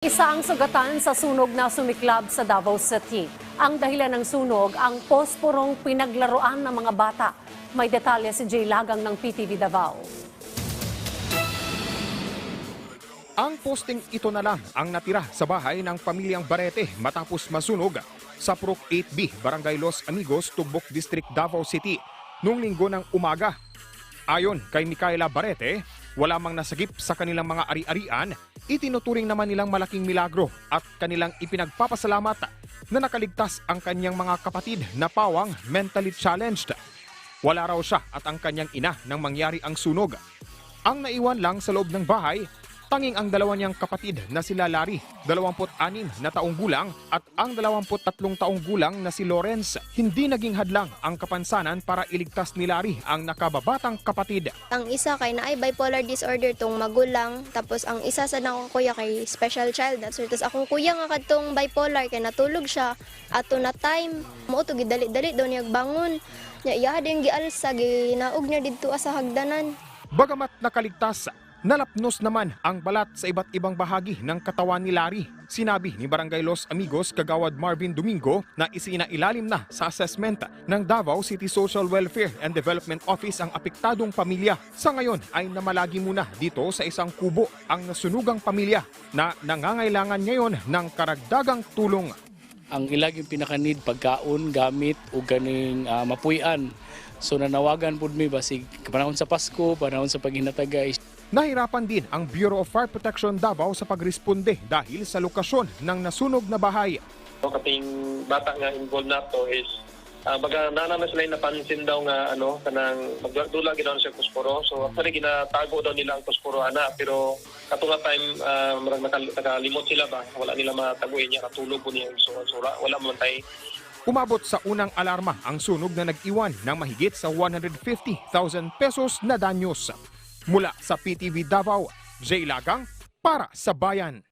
Isa ang sugatan sa sunog na sumiklab sa Davao City. Ang dahilan ng sunog, ang posporong pinaglaruan ng mga bata. May detalye si Jay Lagang ng PTV Davao. Ang posting ito na lang ang natira sa bahay ng pamilyang Barete matapos masunog sa Prok 8B, Barangay Los Amigos, Tugbok District, Davao City noong linggo ng umaga. Ayon kay Micaela Barete, wala mang nasagip sa kanilang mga ari-arian, itinuturing naman nilang malaking milagro at kanilang ipinagpapasalamat na nakaligtas ang kanyang mga kapatid na pawang mentally challenged. Wala raw siya at ang kanyang ina nang mangyari ang sunog. Ang naiwan lang sa loob ng bahay, tanging ang dalawa niyang kapatid na sila Larry, 26 na taong gulang at ang 23 taong gulang na si Lawrence. Hindi naging hadlang ang kapansanan para iligtas ni Larry ang nakababatang kapatid. Ang isa kay naay bipolar disorder tong magulang, tapos ang isa sa akong kuya kay special child. That's Tapos akong kuya nga kadtong bipolar kay natulog siya ato na time. Mo to gidali-dali daw niya bangon. Nya iya din gialsa ginaog niya didto sa hagdanan. Bagamat nakaligtas, nalapnos naman ang balat sa iba't ibang bahagi ng katawan ni Larry. Sinabi ni Barangay Los Amigos Kagawad Marvin Domingo na isinailalim na sa assessment ng Davao City Social Welfare and Development Office ang apektadong pamilya. Sa ngayon ay namalagi muna dito sa isang kubo ang nasunugang pamilya na nangangailangan ngayon ng karagdagang tulong. ang ilaging pinakanid pagkaon gamit o ganing ah, mapuy-an so nanawagan pud mi basig panahon sa Pasko panahon sa paghinatagay Nahirapan din ang Bureau of Fire Protection Davao sa pagresponde dahil sa lokasyon ng nasunog na bahay. No, kating bata nga involved nato is uh, baga nana na sila napansin daw nga ano kanang magdula gid daw siya kusporo. So actually ginatago daw nila ang kusporo ana. Pero katunga time uh, marag nakal- nakalimot sila ba? Wala nila mataguin niya katulog po niya. So sura wala man tay Umabot sa unang alarma ang sunog na nag-iwan ng mahigit sa 150,000 pesos na danyos. Mula sa PTV Davao, Jay Lagang para sa Bayan.